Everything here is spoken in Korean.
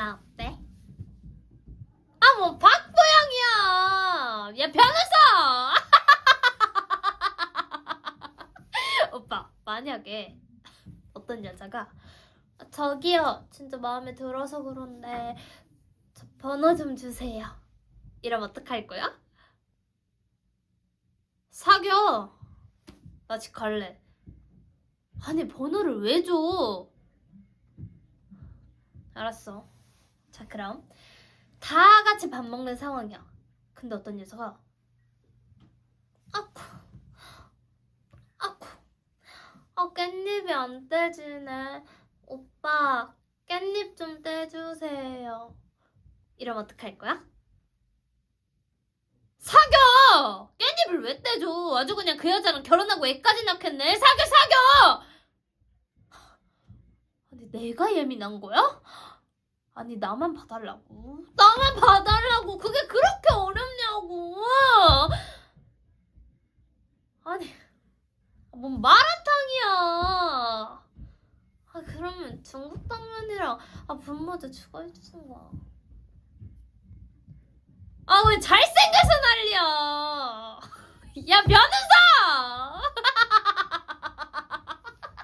나 어때? 아, 뭐, 박보영이야! 야, 변호사! 오빠, 만약에 어떤 여자가 아, 저기요, 진짜 마음에 들어서 그런데 저 번호 좀 주세요. 이러면 어떡할 거야? 사겨! 나 집 갈래. 아니, 번호를 왜 줘? 알았어. 자, 그럼 다 같이 밥 먹는 상황이야. 근데 어떤 여자가 아쿠 아쿠 아 깻잎이 안 떼지네. 오빠 깻잎 좀 떼주세요. 이러면 어떡할 거야? 사겨! 깻잎을 왜 떼줘? 아주 그냥 그 여자랑 결혼하고 애까지 낳겠네. 사겨 사겨! 아니 내가 예민한 거야? 아니 나만 봐달라고? 나만 봐달라고? 그게 그렇게 어렵냐고? 아니 뭔 마라탕이야. 아 그러면 중국 당면이랑 아 분모도 추가해 주는 거야. 아왜 잘생겨서 난리야? 야 변호사